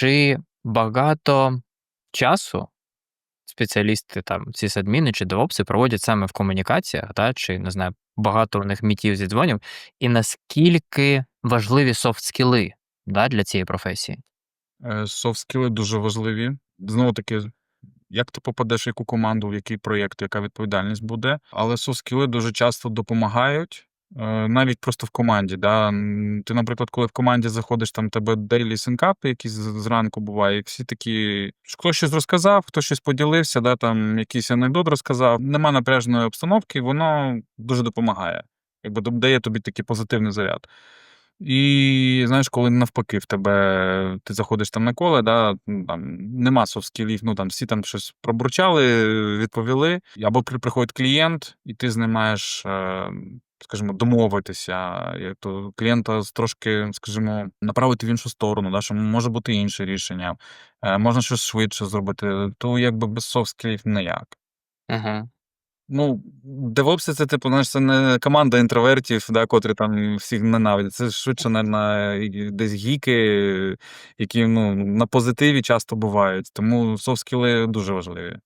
Чи багато часу спеціалісти, там, сисадміни чи девопси проводять саме в комунікаціях, да, чи, не знаю, багато у них мітів, зідзвонів, і наскільки важливі софт-скіли, да, для цієї професії? Е, софт-скіли дуже важливі. Знову таки, як ти попадеш в яку команду, в який проєкт, яка відповідальність буде. Але софт-скіли дуже часто допомагають, навіть просто в команді. Да. Ти, наприклад, коли в команді заходиш, там тебе дейлі синкапи, якісь зранку бувають, всі такі, хто щось розказав, хто щось поділився, да, там якийсь анекдот розказав. Нема напряженої обстановки, воно дуже допомагає. Якби дає тобі такий позитивний заряд. І знаєш, коли навпаки в тебе ти заходиш там на коле, да, ну, там нема софт-скілів, ну там всі там щось пробурчали, відповіли. Або приходить клієнт, і ти з ним маєш, е, скажімо, домовитися. як То клієнта трошки, скажімо, направити в іншу сторону, да, що може бути інше рішення, е, можна щось швидше зробити. То якби без софт-скілів ніяк. Угу. Ну, DevOps це, типу, знаєш, це не команда інтровертів, да, котрі там всіх ненавидять. Це швидше, наверное, десь гіки, які ну, на позитиві часто бувають. Тому софт-скіли дуже важливі.